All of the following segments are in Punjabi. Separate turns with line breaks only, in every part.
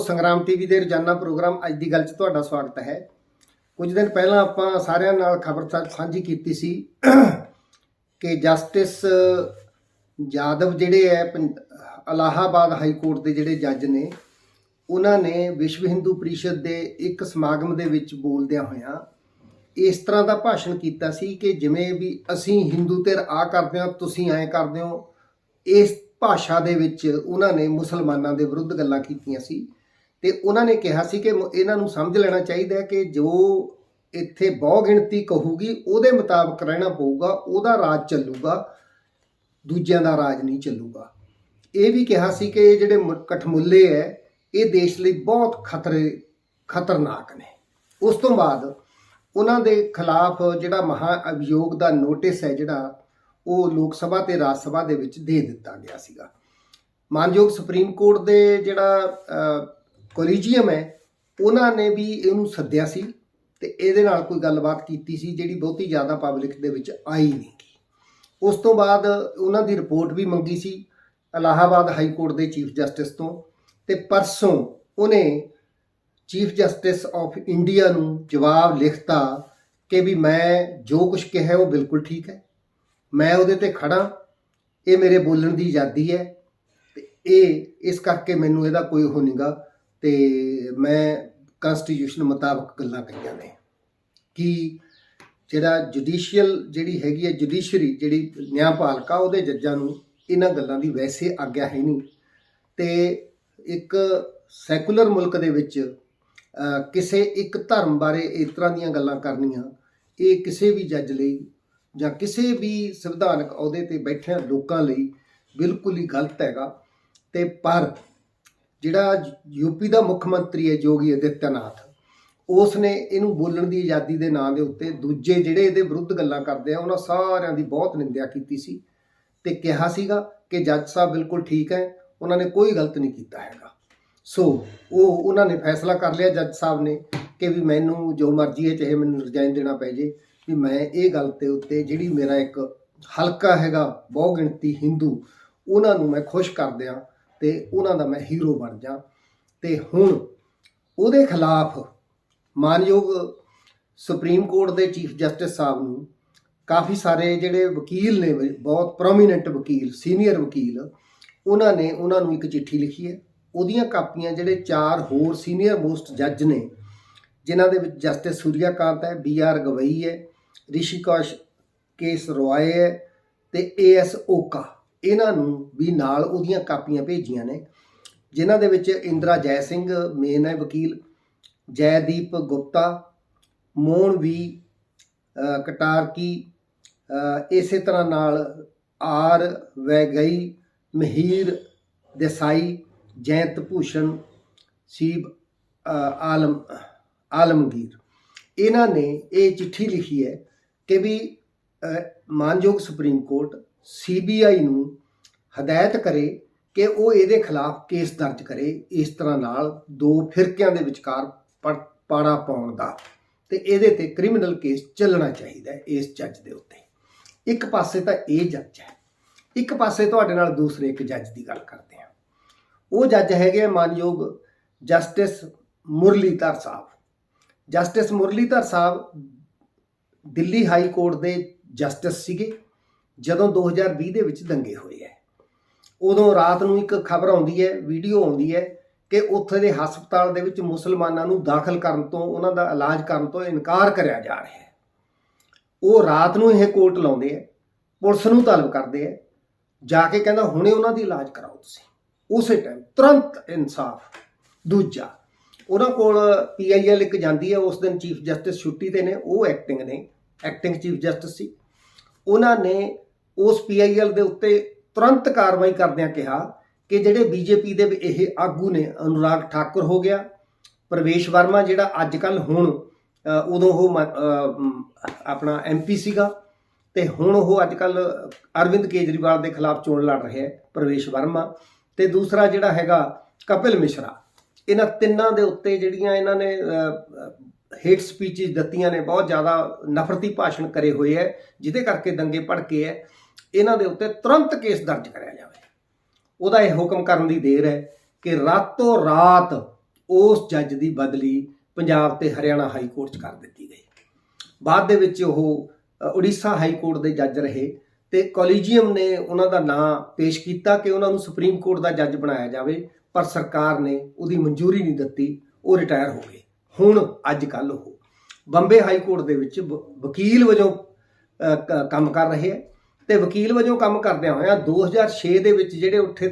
ਸੰਗਰਾਮ ਟੀਵੀ ਦੇ ਰੋਜ਼ਾਨਾ ਪ੍ਰੋਗਰਾਮ ਅੱਜ ਦੀ ਗੱਲ 'ਚ ਤੁਹਾਡਾ ਸਵਾਗਤ ਹੈ। ਕੁਝ ਦਿਨ ਪਹਿਲਾਂ ਆਪਾਂ ਸਾਰਿਆਂ ਨਾਲ ਖਬਰ ਸਾਂਝੀ ਕੀਤੀ ਸੀ ਕਿ ਜਸਟਿਸ ਜਾਦਵ ਜਿਹੜੇ ਹੈ ਪੰ- ਇਲਾਹਾਬਾਦ ਹਾਈ ਕੋਰਟ ਦੇ ਜਿਹੜੇ ਜੱਜ ਨੇ, ਉਹਨਾਂ ਨੇ ਵਿਸ਼ਵ ਹਿੰਦੂ ਪਰਿਸ਼ਦ ਦੇ ਇੱਕ ਸਮਾਗਮ ਦੇ ਵਿੱਚ ਬੋਲਦਿਆਂ ਹੋਇਆਂ ਇਸ ਤਰ੍ਹਾਂ ਦਾ ਭਾਸ਼ਣ ਕੀਤਾ ਸੀ ਕਿ ਜਿਵੇਂ ਵੀ ਅਸੀਂ ਹਿੰਦੂ ਧਿਰ ਆ ਕਰਦੇ ਹਾਂ, ਤੁਸੀਂ ਐਂ ਕਰਦੇ ਹੋ, ਇਸ ਭਾਸ਼ਾ ਦੇ ਵਿੱਚ ਉਹਨਾਂ ਨੇ ਮੁਸਲਮਾਨਾਂ ਦੇ ਵਿਰੁੱਧ ਗੱਲਾਂ ਕੀਤੀਆਂ ਸੀ। ਤੇ ਉਹਨਾਂ ਨੇ ਕਿਹਾ ਸੀ ਕਿ ਮ- ਇਹਨਾਂ ਨੂੰ ਸਮਝ ਲੈਣਾ ਚਾਹੀਦਾ ਹੈ ਕਿ ਜੋ ਇੱਥੇ ਬਹੁ ਗਿਣਤੀ ਕਹੂਗੀ, ਉਹਦੇ ਮੁਤਾਬਕ ਰਹਿਣਾ ਪਊਗਾ, ਉਹਦਾ ਰਾਜ ਚੱਲੂਗਾ, ਦੂਜਿਆਂ ਦਾ ਰਾਜ ਨਹੀਂ ਚੱਲੂਗਾ। ਇਹ ਵੀ ਕਿਹਾ ਸੀ ਕਿ ਇਹ ਜਿਹੜੇ ਮੁ- ਕਠਮੁੱਲੇ ਹੈ, ਇਹ ਦੇਸ਼ ਲਈ ਬਹੁਤ ਖਤਰੇ, ਖਤਰਨਾਕ ਨੇ। ਉਸ ਤੋਂ ਬਾਅਦ ਉਹਨਾਂ ਦੇ ਖਿਲਾਫ ਜਿਹੜਾ ਮਹਾ ਅਭਿਯੋਗ ਦਾ ਨੋਟਿਸ ਹੈ ਜਿਹੜਾ, ਉਹ ਲੋਕ ਸਭਾ ਤੇ ਰਾਜ ਸਭਾ ਦੇ ਵਿੱਚ ਦੇ ਦਿੱਤਾ ਗਿਆ ਸੀਗਾ। ਮਾਨਯੋਗ ਸੁਪਰੀਮ ਕੋਰਟ ਦੇ ਜਿਹੜਾ ਕੋਲੀਜੀਅਮ ਹੈ, ਉਹਨਾਂ ਨੇ ਵੀ ਇਹਨੂੰ ਸੱਦਿਆ ਸੀ ਤੇ ਇਹਦੇ ਨਾਲ ਕੋਈ ਗੱਲਬਾਤ ਕੀਤੀ ਸੀ ਜਿਹੜੀ ਬਹੁਤੀ ਜ਼ਿਆਦਾ ਪਬਲਿਕ ਦੇ ਵਿੱਚ ਆਈ ਨਹੀਂ ਉਸ ਤੋਂ ਬਾਅਦ ਉਹਨਾਂ ਦੀ ਰਿਪੋਰਟ ਵੀ ਮੰਗੀ ਸੀ ਇਲਾਹਾਬਾਦ ਹਾਈ ਕੋਰਟ ਦੇ ਚੀਫ ਜਸਟਿਸ ਤੋਂ ਤੇ ਪਰਸੋਂ ਉਹਨੇ ਚੀਫ ਜਸਟਿਸ ਆਫ ਇੰਡੀਆ ਨੂੰ ਜਵਾਬ ਲਿਖਤਾ ਕਿ ਵੀ ਮੈਂ ਜੋ ਕੁਝ ਕਿਹਾ ਉਹ ਬਿਲਕੁਲ ਠੀਕ ਹੈ, ਮੈਂ ਉਹਦੇ ਤੇ ਖੜਾ, ਇਹ ਮੇਰੇ ਬੋਲਣ ਦੀ ਆਜ਼ਾਦੀ ਹੈ ਤੇ ਇਹ, ਇਸ ਕਰਕੇ ਮੈਨੂੰ ਇਹਦਾ ਕੋਈ ਉਹ ਨਹੀਂਗਾ ਤੇ ਮੈਂ ਕਨਸਟੀਟਿਊਸ਼ਨ ਮੁਤਾਬਕ ਗੱਲਾਂ ਕਹੀਆਂ ਨੇ ਕਿ ਜਿਹੜਾ ਜੁਡੀਸ਼ੀਅਲ ਜਿਹੜੀ ਹੈਗੀ ਹੈ ਜੁਡੀਸ਼ਰੀ ਜਿਹੜੀ ਨਿਆਂਪਾਲਿਕਾ ਉਹਦੇ ਜੱਜਾਂ ਨੂੰ ਇਹਨਾਂ ਗੱਲਾਂ ਦੀ ਵੈਸੇ ਆਗਿਆ ਹੈ ਨਹੀਂ ਤੇ ਇੱਕ ਸੈਕੂਲਰ ਮੁਲਕ ਦੇ ਵਿੱਚ ਕਿਸੇ ਇੱਕ ਧਰਮ ਬਾਰੇ ਇਸ ਤਰ੍ਹਾਂ ਦੀਆਂ ਗੱਲਾਂ ਕਰਨੀਆਂ, ਇਹ ਕਿਸੇ ਵੀ ਜੱਜ ਲਈ ਜਾਂ ਕਿਸੇ ਵੀ ਸੰਵਿਧਾਨਕ ਅਹੁਦੇ ਤੇ ਬੈਠੇ ਲੋਕਾਂ ਲਈ ਬਿਲਕੁਲ ਹੀ ਗਲਤ ਹੈਗਾ ਤੇ ਪਰ ਜਿਹੜਾ ਯੂਪੀ ਦਾ ਮੁੱਖ ਮੰਤਰੀ ਹੈ ਜੋਗੀ ਆਦਿੱਤਿਆਨਾਥ ਉਸ ਨੇ ਇਹਨੂੰ ਬੋਲਣ ਦੀ ਆਜ਼ਾਦੀ ਦੇ ਨਾਂ ਦੇ ਉੱਤੇ ਦੂਜੇ ਜਿਹੜੇ ਇਹਦੇ ਵਿਰੁੱਧ ਗੱਲਾਂ ਕਰਦੇ ਆ, ਉਹਨਾਂ ਸਾਰਿਆਂ ਦੀ ਬਹੁਤ ਨਿੰਦਿਆ ਕੀਤੀ ਸੀ ਤੇ ਕਿਹਾ ਸੀਗਾ ਕਿ ਜੱਜ ਸਾਹਿਬ ਬਿਲਕੁਲ ਠੀਕ ਹੈ, ਉਹਨਾਂ ਨੇ ਕੋਈ ਗਲਤ ਨਹੀਂ ਕੀਤਾ ਹੈਗਾ। ਸੋ ਉਹ, ਉਹਨਾਂ ਨੇ ਫੈਸਲਾ ਕਰ ਲਿਆ ਜੱਜ ਸਾਹਿਬ ਨੇ ਕਿ ਵੀ ਮੈਨੂੰ ਜੋ ਮਰਜ਼ੀ ਹੈ, ਚਾਹੇ ਮੈਨੂੰ ਰਿਜ਼ਾਈਨ ਦੇਣਾ ਪੈ ਜੇ, ਵੀ ਮੈਂ ਇਹ ਗੱਲ ਤੇ ਉੱਤੇ ਜਿਹੜੀ ਮੇਰਾ ਇੱਕ ਹਲਕਾ ਹੈਗਾ ਬਹੁ ਗਿਣਤੀ ਹਿੰਦੂ, ਉਹਨਾਂ ਨੂੰ ਮੈਂ ਖੁਸ਼ ਕਰ ਦਿਆਂ। ਤੇ ਉਹਨਾਂ ਦਾ ਮੈਂ ਹੀਰੋ ਬਣ ਜਾ। ਤੇ ਹੁਣ ਉਹਦੇ ਖਿਲਾਫ ਮਾਨਯੋਗ ਸੁਪਰੀਮ ਕੋਰਟ ਦੇ ਚੀਫ ਜਸਟਿਸ ਸਾਹਿਬ ਨੂੰ ਕਾਫੀ ਸਾਰੇ ਜਿਹੜੇ ਵਕੀਲ ਨੇ ਵੀ, ਬਹੁਤ ਪ੍ਰੋਮੀਨੈਂਟ ਵਕੀਲ ਸੀਨੀਅਰ ਵਕੀਲ ਉਹਨਾਂ ਨੇ ਉਹਨਾਂ ਨੂੰ ਇੱਕ ਚਿੱਠੀ ਲਿਖੀ ਹੈ। ਉਹਦੀਆਂ ਕਾਪੀਆਂ ਜਿਹੜੇ ਚਾਰ ਹੋਰ ਸੀਨੀਅਰ ਮੋਸਟ ਜੱਜ ਨੇ ਜਿਨ੍ਹਾਂ ਦੇ ਵਿੱਚ ਜਸਟਿਸ ਸੂਰਿਆਕਾਂਤ ਹੈ ਬੀ ਆਰ ਗਵਈ ਹੈ ਰਿਸ਼ੀਕੋਸ਼ ਕੇਸ ਰੋਏ ਹੈ ਤੇ ਏ ਐਸ ਓਕਾ। ਇਹਨਾਂ ਨੂੰ ਵੀ ਨਾਲ ਉਹਦੀਆਂ ਕਾਪੀਆਂ ਭੇਜੀਆਂ ਨੇ, ਜਿਨ੍ਹਾਂ ਦੇ ਵਿੱਚ ਇੰਦਰਾ ਜੈ ਸਿੰਘ ਮੇਨ ਹੈ ਵਕੀਲ, ਜੈਦੀਪ ਗੁਪਤਾ, ਮੋਹਨ ਵੀ ਕਟਾਰਕੀ ਇਸੇ ਤਰ੍ਹਾਂ ਨਾਲ ਆਰ ਵੈਗਈ, ਮਹੀਰ ਦੇਸਾਈ, ਜੈਂਤ ਭੂਸ਼ਣ ਸੀਬ ਆਲਮ, ਆਲਮਗੀਰ। ਇਹਨਾਂ ਨੇ ਇਹ ਚਿੱਠੀ ਲਿਖੀ ਹੈ ਕਿ ਵੀ ਮਾਨਯੋਗ ਸੁਪਰੀਮ ਕੋਰਟ ਸੀਬੀਆਈ ਨੂੰ ਹਦਾਇਤ ਕਰੇ ਕਿ ਉਹ ਇਹਦੇ ਖਿਲਾਫ ਕੇਸ ਦਰਜ ਕਰੇ, ਇਸ ਤਰ੍ਹਾਂ ਨਾਲ ਦੋ ਫਿਰਕਿਆਂ ਦੇ ਵਿਚਕਾਰ ਪੜ- ਪਾੜਾ ਪਾਉਣ ਦਾ ਤੇ ਇਹਦੇ ਤੇ ਕ੍ਰਿਮੀਨਲ ਕੇਸ ਚੱਲਣਾ ਚਾਹੀਦਾ ਹੈ ਇਸ ਜੱਜ ਦੇ ਉੱਤੇ। ਇੱਕ ਪਾਸੇ ਤਾਂ ਇਹ ਜੱਜ ਹੈ, ਇੱਕ ਪਾਸੇ ਤੁਹਾਡੇ ਨਾਲ ਦੂਸਰੇ ਇੱਕ ਜੱਜ ਦੀ ਗੱਲ ਕਰਦੇ ਹਾਂ। ਉਹ ਜੱਜ ਹੈਗੇ ਆ ਮਾਨਯੋਗ ਜਸਟਿਸ ਮੁਰਲੀਧਰ ਸਾਹਿਬ। ਜਸਟਿਸ ਮੁਰਲੀਧਰ ਸਾਹਿਬ ਦਿੱਲੀ ਹਾਈ ਕੋਰਟ ਦੇ ਜਸਟਿਸ ਸੀਗੇ। ਜਦੋਂ 2020 ਦੇ ਵਿੱਚ ਦੰਗੇ ਹੋਏ ਹੈ। ਉਦੋਂ ਰਾਤ ਨੂੰ ਇੱਕ ਖਬਰ ਆਉਂਦੀ ਹੈ, ਵੀਡੀਓ ਆਉਂਦੀ ਹੈ ਕਿ ਉੱਥੇ ਦੇ ਹਸਪਤਾਲ ਦੇ ਵਿੱਚ ਮੁਸਲਮਾਨਾਂ ਨੂੰ ਦਾਖਲ ਕਰਨ ਤੋਂ, ਉਹਨਾਂ ਦਾ ਇਲਾਜ ਕਰਨ ਤੋਂ ਇਨਕਾਰ ਕਰਿਆ ਜਾ ਰਿਹਾ ਹੈ। ਉਹ ਰਾਤ ਨੂੰ ਇਹ ਕੋਰਟ ਲਾਉਂਦੇ ਆ ਪੁਲਿਸ ਨੂੰ ਤਲਬ ਕਰਦੇ ਆ ਜਾ ਕੇ ਕਹਿੰਦਾ ਹੁਣੇ ਉਹਨਾਂ ਦੀ ਇਲਾਜ ਕਰਾਓ ਤੁਸੀਂ। ਉਸੇ ਟਾਈਮ ਤੁਰੰਤ ਇਨਸਾਫ ਦੂਜਾ। ਉਹਨਾਂ ਕੋਲ ਪੀਆਈਐਲ ਇੱਕ ਜਾਂਦੀ ਹੈ, ਉਸ ਦਿਨ ਚੀਫ ਜਸਟਿਸ ਛੁੱਟੀ ਤੇ ਨੇ, ਉਹ ਐਕਟਿੰਗ ਨੇ ਐਕਟਿੰਗ ਚੀਫ ਜਸਟਿਸ ਸੀ। ਉਹਨਾਂ ਨੇ ਉਸ ਪੀਆਈਐਲ ਦੇ ਉੱਤੇ ਤੁਰੰਤ ਕਾਰਵਾਈ ਕਰਦਿਆਂ ਕਿਹਾ ਕਿ ਜਿਹੜੇ ਬੀਜੇਪੀ ਦੇ ਇਹ ਆਗੂ ਨੇ ਅਨੁਰਾਗ ਠਾਕੁਰ ਹੋ ਗਿਆ ਪ੍ਰਵੇਸ਼ ਵਰਮਾ ਜਿਹੜਾ ਅੱਜ ਕੱਲ ਹੁਣ ਉਦੋਂ ਉਹ ਮ- ਅ, ਮ, ਆਪਣਾ ਐਮਪੀ ਸੀਗਾ ਤੇ ਹੁਣ ਉਹ ਅੱਜ ਕੱਲ ਅਰਵਿੰਦ ਕੇਜਰੀਵਾਲ ਦੇ ਖਿਲਾਫ ਚੋਣ ਲੜ ਰਿਹਾ ਹੈ ਪ੍ਰਵੇਸ਼ ਵਰਮਾ ਤੇ ਦੂਸਰਾ ਜਿਹੜਾ ਹੈਗਾ ਕਪਿਲ ਮਿਸ਼ਰਾ। ਇਹਨਾਂ ਤਿੰਨਾਂ ਦੇ ਉੱਤੇ ਜਿਹੜੀਆਂ ਇਹਨਾਂ ਨੇ ਹੇਟ ਸਪੀਚਸ ਦਿੱਤੀਆਂ ਨੇ, ਬਹੁਤ ਜ਼ਿਆਦਾ ਨਫ਼ਰਤੀ ਭਾਸ਼ਣ ਕਰੇ ਹੋਏ ਹੈ ਜਿਹਦੇ ਕਰਕੇ ਦੰਗੇ ਭੜਕੇ ਹੈ ਇਹਨਾਂ ਦੇ ਉੱਤੇ ਤੁਰੰਤ ਕੇਸ ਦਰਜ ਕਰਿਆ ਜਾਵੇ। ਉਹਦਾ ਇਹ ਹੁਕਮ ਕਰਨ ਦੀ ਦੇਰ ਹੈ ਕਿ ਰਾਤੋਂ ਰਾਤ ਉਸ ਜੱਜ ਦੀ ਬਦਲੀ ਪੰਜਾਬ ਤੇ ਹਰਿਆਣਾ ਹਾਈ ਕੋਰਟ 'ਚ ਕਰ ਦਿੱਤੀ ਗਈ। ਬਾਅਦ ਦੇ ਵਿੱਚ ਉਹ ਉੜੀਸਾ ਹਾਈ ਕੋਰਟ ਦੇ ਜੱਜ ਰਹੇ ਤੇ ਕੋਲੀਜੀਅਮ ਨੇ ਉਹਨਾਂ ਦਾ ਨਾਂ ਪੇਸ਼ ਕੀਤਾ ਕਿ ਉਹਨਾਂ ਨੂੰ ਸੁਪਰੀਮ ਕੋਰਟ ਦਾ ਜੱਜ ਬਣਾਇਆ ਜਾਵੇ, ਪਰ ਸਰਕਾਰ ਨੇ ਉਹਦੀ ਮਨਜ਼ੂਰੀ ਨਹੀਂ ਦਿੱਤੀ, ਉਹ ਰਿਟਾਇਰ ਹੋ ਗਏ। ਹੁਣ ਅੱਜ ਕੱਲ ਉਹ ਬੰਬੇ ਹਾਈ ਕੋਰਟ ਦੇ ਵਿੱਚ ਵ- ਵਕੀਲ ਵਜੋਂ ਕ- ਕੰਮ ਕਰ ਰਹੇ ਹੈ ਤੇ ਵਕੀਲ ਵਜੋਂ ਕੰਮ ਕਰਦਿਆਂ ਹੋਇਆਂ 2006 ਦੇ ਵਿੱਚ ਜਿਹੜੇ ਉੱਥੇ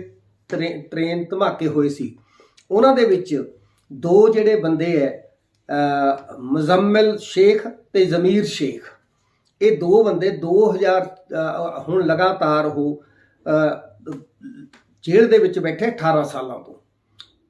ਟਰੇ- ਟ੍ਰੇਨ ਧਮਾਕੇ ਹੋਏ ਸੀ ਉਹਨਾਂ ਦੇ ਵਿੱਚ ਦੋ ਜਿਹੜੇ ਬੰਦੇ ਹੈ ਅ, ਸ਼ੇਖ ਤੇ ਜ਼ਮੀਰ ਸ਼ੇਖ। ਇਹ ਦੋ ਬੰਦੇ 2000 ਅ, ਹੁਣ ਲਗਾਤਾਰ ਉਹ ਜੇਲ੍ਹ ਦੇ ਵਿੱਚ ਬੈਠੇ 18 ਸਾਲਾਂ ਤੋਂ।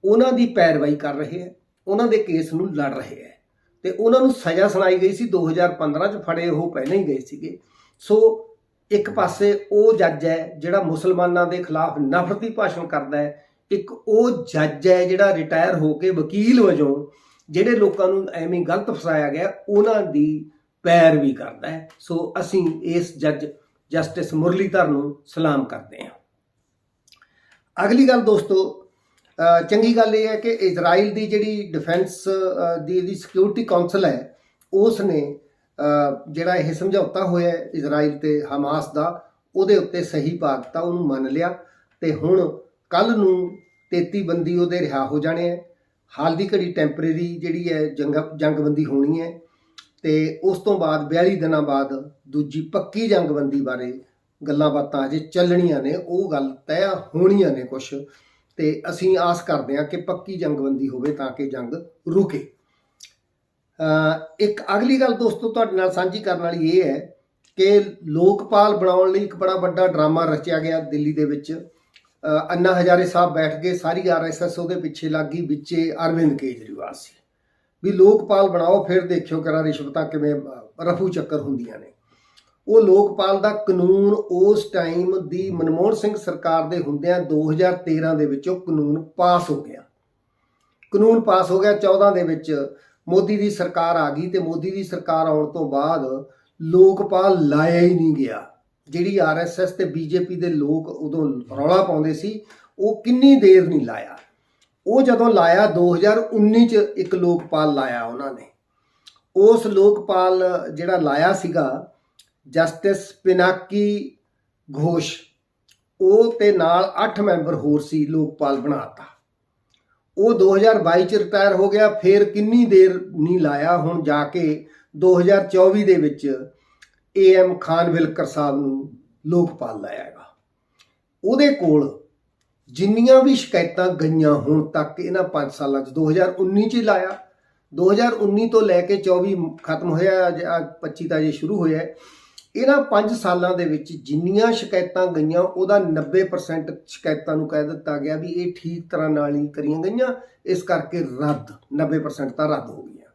ਉਹਨਾਂ ਦੀ ਪੈਰਵਾਈ ਕਰ ਰਹੇ ਹੈ ਉਹਨਾਂ ਦੇ ਕੇਸ ਨੂੰ ਲੜ ਰਹੇ ਹੈ। ਤੇ ਉਹਨਾਂ ਨੂੰ ਸਜ਼ਾ ਸੁਣਾਈ ਗਈ ਸੀ 2015 ਚ ਫੜੇ ਉਹ ਪਹਿਲਾਂ ਹੀ ਗਏ ਸੀਗੇ। ਸੋ ਇੱਕ ਪਾਸੇ ਉਹ ਜੱਜ ਹੈ ਜਿਹੜਾ ਮੁਸਲਮਾਨਾਂ ਦੇ ਖਿਲਾਫ ਨਫ਼ਰਤੀ ਭਾਸ਼ਣ ਕਰਦਾ ਹੈ, ਇੱਕ ਉਹ ਜੱਜ ਹੈ ਜਿਹੜਾ ਰਿਟਾਇਰ ਹੋ ਕੇ ਵਕੀਲ ਵਜੋਂ ਜਿਹੜੇ ਲੋਕਾਂ ਨੂੰ ਐਵੇਂ ਗਲਤ ਫਸਾਇਆ ਗਿਆ, ਉਹਨਾਂ ਦੀ ਪੈਰ ਵੀ ਕਰਦਾ ਹੈ। ਸੋ ਅਸੀਂ ਇਸ ਜੱਜ ਜਸਟਿਸ ਮੁਰਲੀਧਰ ਨੂੰ ਸਲਾਮ ਕਰਦੇ ਹਾਂ। ਅਗਲੀ ਗੱਲ ਦੋਸਤੋ ਚੰਗੀ ਗੱਲ ਇਹ ਹੈ ਕਿ ਇਜ਼ਰਾਈਲ ਦੀ ਜਿਹੜੀ ਡਿਫੈਂਸ ਦੀ ਇਹਦੀ ਸਿਕਿਉਰਿਟੀ ਕਾਉਂਸਲ ਹੈ ਉਸ ਨੇ ਜਿਹੜਾ ਇਹ ਸਮਝੌਤਾ ਹੋਇਆ ਹੈ ਇਜ਼ਰਾਈਲ ਤੇ ਹਮਾਸ ਦਾ, ਉਹਦੇ ਉੱਤੇ ਸਹੀ ਪਾ ਉਹਨੂੰ ਮੰਨ ਲਿਆ ਤੇ ਹੁਣ ਕੱਲ ਨੂੰ 33 ਬੰਦੀ ਉਹਦੇ ਰਿਹਾ ਹੋ ਜਾਣੇ ਹੈ। ਹਾਲ ਦੀ ਘੜੀ ਟੈਂਪਰੇਰੀ ਜਿਹੜੀ ਹੈ ਜੰਗ, ਜੰਗਬੰਦੀ ਹੋਣੀ ਹੈ ਤੇ ਉਸ ਤੋਂ ਬਾਅਦ 42 ਦਿਨਾਂ ਬਾਅਦ ਦੂਜੀ ਪੱਕੀ ਜੰਗਬੰਦੀ ਬਾਰੇ ਗੱਲਾਂ ਬਾਤਾਂ ਅਜੇ ਚੱਲਣੀਆਂ ਨੇ, ਉਹ ਗੱਲ ਤੈਅ ਹੋਣੀਆਂ ਨੇ ਕੁਝ ਤੇ ਅਸੀਂ ਆਸ ਕਰਦੇ ਹਾਂ ਕਿ ਪੱਕੀ ਜੰਗਬੰਦੀ ਹੋਵੇ ਤਾਂ ਕਿ ਜੰਗ ਰੁਕੇ। ਇੱਕ ਅਗਲੀ ਗੱਲ ਦੋਸਤੋ ਤੁਹਾਡੇ ਨਾਲ ਸਾਂਝੀ ਕਰਨ ਵਾਲੀ ਇਹ ਹੈ ਕਿ ਲੋਕਪਾਲ ਬਣਾਉਣ ਲਈ ਇੱਕ ਬੜਾ ਵੱਡਾ ਡਰਾਮਾ ਰਚਿਆ ਗਿਆ ਦਿੱਲੀ ਦੇ ਵਿੱਚ। ਅੰਨਾ ਹਜ਼ਾਰੇ ਸਾਹਿਬ ਬੈਠ ਗਏ, ਸਾਰੀ ਆਰਐਸਐਸ ਉਹਦੇ ਪਿੱਛੇ ਲੱਗ ਗਈ, ਵਿੱਚੇ ਅਰਵਿੰਦ ਕੇਜਰੀਵਾਲ ਸੀ। ਵੀ ਲੋਕਪਾਲ ਬਣਾਓ, ਫਿਰ ਦੇਖਿਓ ਕਰਾ ਰਿਸ਼ਵਤਾਂ ਕਿਵੇਂ ਰਫੂ ਚੱਕਰ ਹੁੰਦੀਆਂ ਨੇ। ਉਹ ਲੋਕਪਾਲ ਦਾ ਕਾਨੂੰਨ ਉਸ ਟਾਈਮ ਦੀ ਮਨਮੋਹਨ ਸਿੰਘ ਸਰਕਾਰ ਦੇ ਹੁੰਦਿਆਂ 2013 ਦੇ ਵਿੱਚ ਉਹ ਕਾਨੂੰਨ ਪਾਸ ਹੋ ਗਿਆ। ਕਾਨੂੰਨ ਪਾਸ ਹੋ ਗਿਆ 14 ਦੇ ਵਿੱਚ। ਮੋਦੀ ਦੀ ਸਰਕਾਰ ਆ ਗਈ ਤੇ ਮੋਦੀ ਦੀ ਸਰਕਾਰ ਆਉਣ ਤੋਂ ਬਾਅਦ ਲੋਕਪਾਲ ਲਾਇਆ ਹੀ ਨਹੀਂ ਗਿਆ। ਜਿਹੜੀ ਆਰਐਸਐਸ ਤੇ ਬੀਜੇਪੀ ਦੇ ਲੋਕ ਉਦੋਂ ਰੌਲਾ ਪਾਉਂਦੇ ਸੀ, ਉਹ ਕਿੰਨੀ ਦੇਰ ਨਹੀਂ ਲਾਇਆ। ਉਹ ਜਦੋਂ ਲਾਇਆ 2019 ਚ ਇੱਕ ਲੋਕਪਾਲ ਲਾਇਆ ਉਹਨਾਂ ਨੇ। ਉਸ ਲੋਕਪਾਲ ਜਿਹੜਾ ਲਾਇਆ ਸੀਗਾ ਜਸਟਿਸ ਪਿਨਾਕੀ ਘੋਸ਼, ਉਹ ਤੇ ਨਾਲ 8 ਮੈਂਬਰ ਹੋਰ ਸੀ ਲੋਕਪਾਲ ਬਣਾਤਾ। ਉਹ 2022 ਚ ਰਿਟਾਇਰ ਹੋ ਗਿਆ, ਫਿਰ ਕਿੰਨੀ ਦੇਰ ਨਹੀਂ ਲਾਇਆ, ਹੁਣ ਜਾ ਕੇ 2024 ਦੇ ਵਿੱਚ ਏਐਮ ਖਾਨ ਵਿਲਕਰ ਸਾਹਿਬ ਨੂੰ ਲੋਕਪਾਲ ਲਾਇਆ ਹੈਗਾ। ਉਹਦੇ ਕੋਲ ਜਿੰਨੀਆਂ ਵੀ ਸ਼ਿਕਾਇਤਾਂ ਗਈਆਂ ਹੁਣ ਤੱਕ, ਇਹਨਾਂ 5 ਸਾਲਾਂ ਚ 2019 ਚ ਹੀ ਲਾਇਆ। 2019 ਤੋਂ ਲੈ ਕੇ 24 ਖਤਮ ਹੋਇਆ, ਅੱਜ ਆਹ 25 ਤਾਂ ਜੇ ਸ਼ੁਰੂ ਹੋਇਆ ਇਹਨਾਂ 5 ਸਾਲਾਂ ਦੇ ਵਿੱਚ ਜਿੰਨੀਆਂ ਸ਼ਿਕਾਇਤਾਂ ਗਈਆਂ, ਉਹਦਾ 90% ਸ਼ਿਕਾਇਤਾਂ ਨੂੰ ਕਹਿ ਦਿੱਤਾ ਗਿਆ ਵੀ ਇਹ ਠੀਕ ਤਰ੍ਹਾਂ ਨਾਲ ਹੀ ਕਰੀਆਂ ਗਈਆਂ, ਇਸ ਕਰਕੇ ਰੱਦ 90% ਤਾਂ ਰੱਦ ਹੋ ਗਈਆਂ।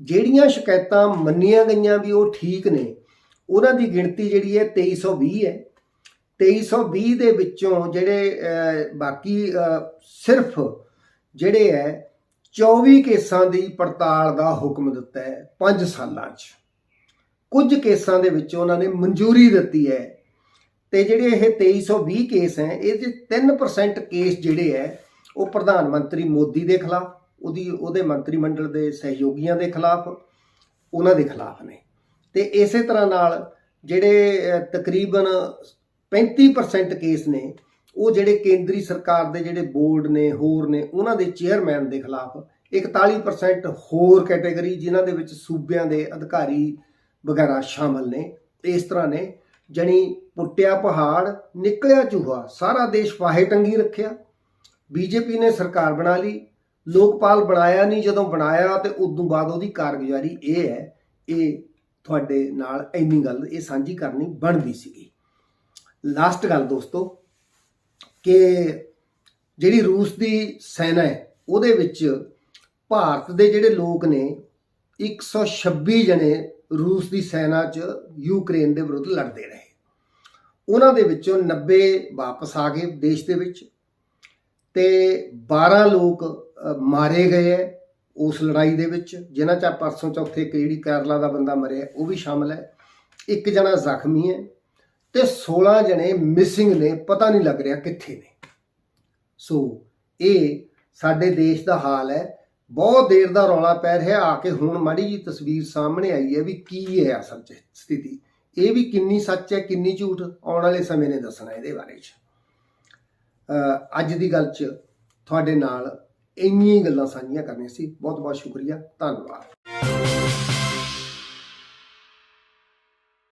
ਜਿਹੜੀਆਂ ਸ਼ਿਕਾਇਤਾਂ ਮੰਨੀਆਂ ਗਈਆਂ ਵੀ ਉਹ ਠੀਕ ਨੇ, ਉਹਨਾਂ ਦੀ ਗਿਣਤੀ ਜਿਹੜੀ ਹੈ 2320 ਹੈ। 2320 ਦੇ ਵਿੱਚੋਂ ਜਿਹੜੇ ਬਾਕੀ ਸਿਰਫ ਜਿਹੜੇ ਹੈ 24 ਕੇਸਾਂ ਦੀ ਪੜਤਾਲ ਦਾ ਹੁਕਮ ਦਿੱਤਾ ਹੈ 5 ਸਾਲਾਂ 'ਚ। ਕੁਝ ਕੇਸਾਂ ਦੇ ਵਿੱਚ ਉਹਨਾਂ ਨੇ ਮਨਜ਼ੂਰੀ ਦਿੱਤੀ ਹੈ। ਤੇ ਜਿਹੜੇ ਇਹ 2320 ਕੇਸ ਹੈ ਇਹ 'ਚ 3% ਕੇਸ ਜਿਹੜੇ ਹੈ, ਉਹ ਪ੍ਰਧਾਨ ਮੰਤਰੀ ਮੋਦੀ ਦੇ ਖਿਲਾਫ, ਉਹਦੀ, ਉਹਦੇ ਮੰਤਰੀ ਮੰਡਲ ਦੇ ਸਹਿਯੋਗੀਆਂ ਦੇ ਖਿਲਾਫ, ਉਹਨਾਂ ਦੇ ਖਿਲਾਫ ਨੇ। ਤੇ ਇਸੇ ਤਰ੍ਹਾਂ ਨਾਲ ਜਿਹੜੇ ਤਕਰੀਬਨ 35% ਕੇਸ ਨੇ, ਉਹ ਜਿਹੜੇ ਕੇਂਦਰੀ ਸਰਕਾਰ ਦੇ ਜਿਹੜੇ ਬੋਰਡ ਨੇ, ਹੋਰ ਨੇ, ਉਹਨਾਂ ਦੇ ਚੇਅਰਮੈਨ ਦੇ ਖਿਲਾਫ 41% ਹੋਰ ਕੈਟਾਗਰੀ, ਜਿਨ੍ਹਾਂ ਦੇ ਵਿੱਚ ਸੂਬਿਆਂ ਦੇ ਅਧਿਕਾਰੀ ਵਗੈਰਾ ਸ਼ਾਮਲ ਨੇ। ਤੇ ਇਸ ਤਰ੍ਹਾਂ ਨੇ ਜਣੀ ਪੁੱਟਿਆ ਪਹਾੜ, ਨਿਕਲਿਆ ਚੂਹਾ, ਸਾਰਾ ਦੇਸ਼ ਫਾਹੇ ਟੰਗੀ ਰੱਖਿਆ। ਬੀਜੇਪੀ ਨੇ ਸਰਕਾਰ ਬਣਾ ਲਈ। ਲੋਕਪਾਲ ਬਣਾਇਆ ਨਹੀਂ, ਜਦੋਂ ਬਣਾਇਆ ਤੇ ਉਦੋਂ ਬਾਅਦ ਉਹਦੀ ਕਾਰਗੁਜ਼ਾਰੀ ਇਹ ਹੈ, ਇਹ ਤੁਹਾਡੇ ਨਾਲ ਇੰਨੀ ਗੱਲ, ਇਹ ਸਾਂਝੀ ਕਰਨੀ ਬਣਦੀ ਸੀਗੀ। ਲਾਸਟ ਗੱਲ ਦੋਸਤੋ, ਕਿ ਜਿਹੜੀ ਰੂਸ ਦੀ ਸੈਨਾ ਹੈ, ਉਹਦੇ ਵਿੱਚ ਭਾਰਤ ਦੇ ਜਿਹੜੇ ਲੋਕ ਨੇ 126 ਜਣੇ ਰੂਸ ਦੀ ਸੈਨਾ 'ਚ ਯੂਕਰੇਨ ਦੇ ਵਿਰੁੱਧ ਲੜਦੇ ਰਹੇ। ਉਹਨਾਂ ਦੇ ਵਿੱਚੋਂ 90 ਵਾਪਸ ਆ ਗਏ ਦੇਸ਼ ਦੇ ਵਿੱਚ ਤੇ 12 ਲੋਕ ਮਾਰੇ ਗਏ ਹੈ ਉਸ ਲੜਾਈ ਦੇ ਵਿੱਚ, ਜਿਨ੍ਹਾਂ 'ਚ ਆਹ ਪਰਸੋਂ ਚੌਥੇ ਇੱਕ ਜਿਹੜੀ ਕੇਰਲਾ ਦਾ ਬੰਦਾ ਮਰਿਆ, ਉਹ ਵੀ ਸ਼ਾਮਲ ਹੈ ਇੱਕ ਜਣਾ ਜ਼ਖਮੀ ਹੈ ਤੇ 16 ਜਣੇ ਮਿਸਿੰਗ ਨੇ, ਪਤਾ ਨਹੀਂ ਲੱਗ ਰਿਹਾ ਕਿੱਥੇ ਨੇ। ਸੋ ਇਹ ਸਾਡੇ ਦੇਸ਼ ਦਾ ਹਾਲ ਹੈ ਬਹੁਤ ਦੇਰ ਦਾ ਰੌਲਾ ਪੈ ਰਿਹਾ ਆ ਕੇ ਹੁਣ ਮਾੜੀ ਜੀ ਤਸਵੀਰ ਸਾਹਮਣੇ ਆਈ ਹੈ ਵੀ ਕੀ ਹੈ ਅਸਲ 'ਚ ਸਥਿਤੀ। ਇਹ ਵੀ ਕਿੰਨੀ ਸੱਚ ਹੈ, ਕਿੰਨੀ ਝੂਠ ਆਉਣ ਵਾਲੇ ਸਮੇਂ ਨੇ ਦੱਸਣਾ ਇਹਦੇ ਬਾਰੇ 'ਚ। ਅੱਜ ਦੀ ਗੱਲ 'ਚ ਤੁਹਾਡੇ ਨਾਲ ਇੰਨੀਆਂ ਹੀ ਗੱਲਾਂ ਸਾਂਝੀਆਂ ਕਰਨੀਆਂ ਸੀ। ਬਹੁਤ ਬਹੁਤ ਸ਼ੁਕਰੀਆ। ਧੰਨਵਾਦ।